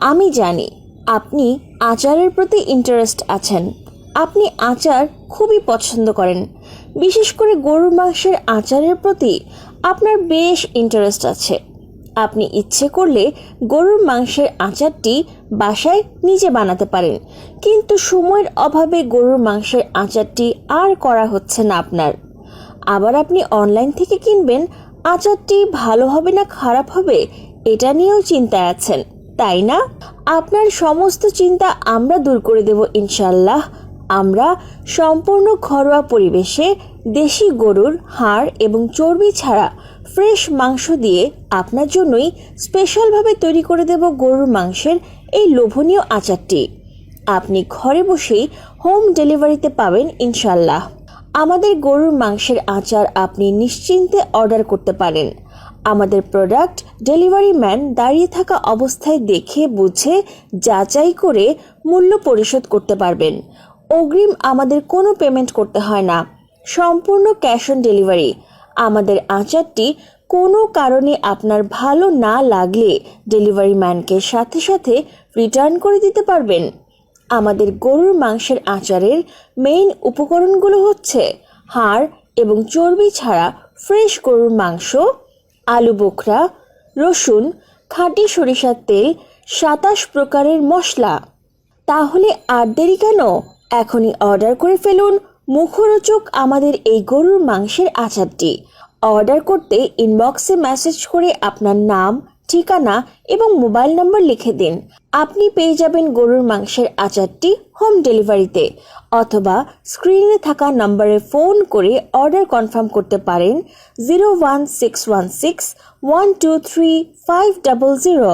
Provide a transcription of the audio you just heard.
আমি জানি আপনি আচারের প্রতি ইন্টারেস্ট আছেন। আপনি আচার খুবই পছন্দ করেন। বিশেষ করে গরুর মাংসের আচারের প্রতি আপনার বেশ ইন্টারেস্ট আছে। আপনি ইচ্ছে করলে গরুর মাংসের আচারটি বাসায় নিজে বানাতে পারেন। কিন্তু সময়ের অভাবে গরুর মাংসের আচারটি আর করা হচ্ছে না আপনার। আবার আপনি অনলাইন থেকে কিনবেন, আচারটি ভালো হবে না খারাপ হবে, এটা নিয়েও চিন্তায় আছেন। তাই না? আপনার সমস্ত চিন্তা আমরা দূর করে দেব ইনশাল্লাহ আমরা সম্পূর্ণ ঘরোয়া পরিবেশে দেশি গরুর হাড় এবং চর্বি ছাড়া ফ্রেশ মাংস দিয়ে আপনার জন্যই স্পেশালভাবে তৈরি করে দেব গরুর মাংসের এই লোভনীয় আচারটি। আপনি ঘরে বসেই হোম ডেলিভারিতে পাবেন ইনশাল্লাহ আমাদের গরুর মাংসের আচার আপনি নিশ্চিন্তে অর্ডার করতে পারেন। আমাদের প্রোডাক্ট ডেলিভারি ম্যান দাঁড়িয়ে থাকা অবস্থায় দেখে, বুঝে, যাচাই করে মূল্য পরিশোধ করতে পারবেন। অগ্রিম আমাদের কোনো পেমেন্ট করতে হয় না। সম্পূর্ণ ক্যাশ অন ডেলিভারি আমাদের আচারটি কোনো কারণে আপনার ভালো না লাগলে ডেলিভারি ম্যানকে সাথে সাথে রিটার্ন করে দিতে পারবেন। আমাদের গরুর মাংসের আচারের মেইন উপকরণগুলো হচ্ছে হাড় এবং চর্বি ছাড়া ফ্রেশ গরুর মাংস আলু বোখরা, রসুন, খাঁটি সরিষার তেল, সাতাশ প্রকারের মশলা। তাহলে আর দেরি কেন? এখনই অর্ডার করে ফেলুন মুখরোচক আমাদের এই গরুর মাংসের আচারটি। অর্ডার করতে ইনবক্সে মেসেজ করে আপনার নাম ঠিকানা এবং মোবাইল নম্বর লিখে দিন। আপনি পেয়ে যাবেন গরুর মাংসের আচারটি হোম ডেলিভারিতে অথবা স্ক্রিনে থাকা নম্বরে ফোন করে অর্ডার কনফার্ম করতে পারেন zero one six one six one two three five double zero.